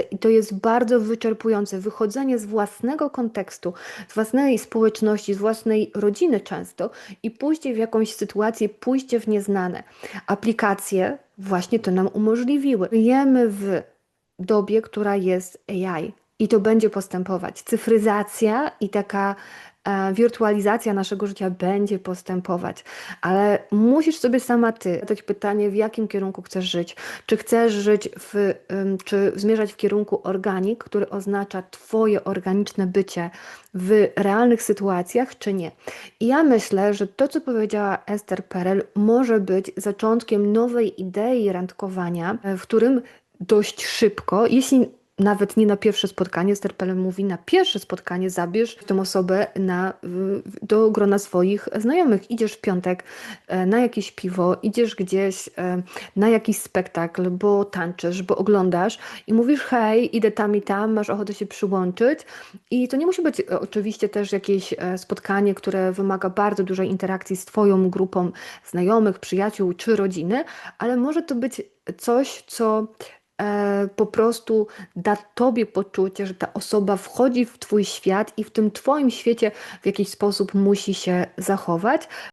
I to jest bardzo wyczerpujące. Wychodzenie z własnego kontekstu, z własnej społeczności, z własnej rodziny często i pójście w jakąś sytuację, pójście w nieznane. Aplikacje właśnie to nam umożliwiły. Żyjemy w dobie, która jest AI i to będzie postępować. Cyfryzacja i taka wirtualizacja naszego życia będzie postępować, ale musisz sobie sama ty zadać pytanie, w jakim kierunku chcesz żyć. Czy chcesz żyć w, czy zmierzać w kierunku organik, który oznacza twoje organiczne bycie w realnych sytuacjach, czy nie. I ja myślę, że to, co powiedziała Esther Perel, może być zaczątkiem nowej idei randkowania, e, w którym dość szybko, jeśli nawet nie na pierwsze spotkanie, Esther Perel mówi, na pierwsze spotkanie zabierz tę osobę na, do grona swoich znajomych. Idziesz w piątek e, na jakieś piwo, idziesz gdzieś e, na jakiś spektakl, bo tańczysz, bo oglądasz i mówisz, hej, idę tam i tam, masz ochotę się przyłączyć. I to nie musi być e, oczywiście też jakieś spotkanie, które wymaga bardzo dużej interakcji z Twoją grupą znajomych, przyjaciół czy rodziny, ale może to być coś, co po prostu da Tobie poczucie, że ta osoba wchodzi w Twój świat i w tym Twoim świecie w jakiś sposób musi się zachować.